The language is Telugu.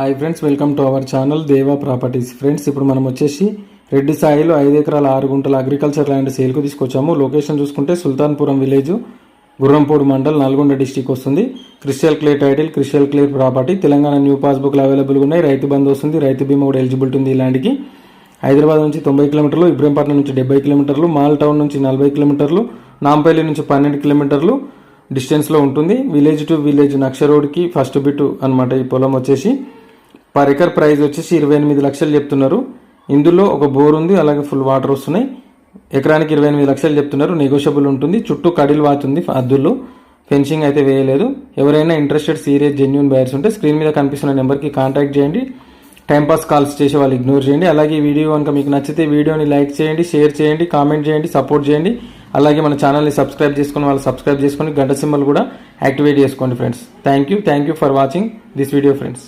Hi friends welcome to our channel Deva properties friends ఇప్పుడు మనం వచ్చేసి రెడ్డి సాయిలో ఐదు ఎకరాల ఆరు గుంటల అగ్రికల్చర్ ల్యాండ్ సేల్కు తీసుకొచ్చాము. లొకేషన్ చూసుకుంటే Sultanpuram village Gurrampudi mandal Nalgonda district వస్తుంది. Crystal clear title crystal clear property Telangana new పాస్బుక్లు అవైలబుల్గా ఉన్నాయి. రైతు బంధు వస్తుంది. రైతు బీమా కూడా ఎలిజిబిలిటీ ఉంది ఈ ల్యాండ్కి హైదరాబాద్ నుంచి తొంభై కిలోమీటర్లు ఇబ్రహీంపట్నం నుంచి డెబ్బై కిలోమీటర్లు మాల్ టౌన్ నుంచి నలభై కిలోమీటర్లు నాంపల్లి నుంచి పన్నెండు కిలోమీటర్లు డిస్టెన్స్లో ఉంటుంది. విలేజ్ టు విలేజ్ నక్ష రోడ్కి ఫస్ట్ బిట్ అనమాట ఈ పొలం వచ్చేసి. పర్ ఎకర్ ప్రైస్ వచ్చేసి ఇరవై ఎనిమిది లక్షలు చెప్తున్నారు. ఇందులో ఒక బోర్ ఉంది అలాగే ఫుల్ వాటర్ వస్తున్నాయి. ఎకరానికి ఇరవై ఎనిమిది లక్షలు చెప్తున్నారు. నెగోషియబుల్ ఉంటుంది. చుట్టూ కడిలు వాతుంది అద్దుల్లో. ఫెన్సింగ్ అయితే వేయలేదు. ఎవరైనా ఇంట్రెస్టెడ్ సీరియస్ జెన్యున్ బయర్స్ ఉంటే స్క్రీన్ మీద కనిపిస్తున్న నెంబర్కి కాంటాక్ట్ చేయండి. టైంపాస్ కాల్స్ చేసే వాళ్ళు ఇగ్నోర్ చేయండి. అలాగే ఈ వీడియో కనుక మీకు నచ్చితే వీడియోని లైక్ చేయండి షేర్ చేయండి కామెంట్ చేయండి సపోర్ట్ చేయండి. అలాగే మన ఛానల్ని సబ్స్క్రైబ్ చేసుకుని వాళ్ళు సబ్స్క్రైబ్ చేసుకొని గంట సింబల్ కూడా యాక్టివేట్ చేసుకోండి friends thank you thank you for watching this video friends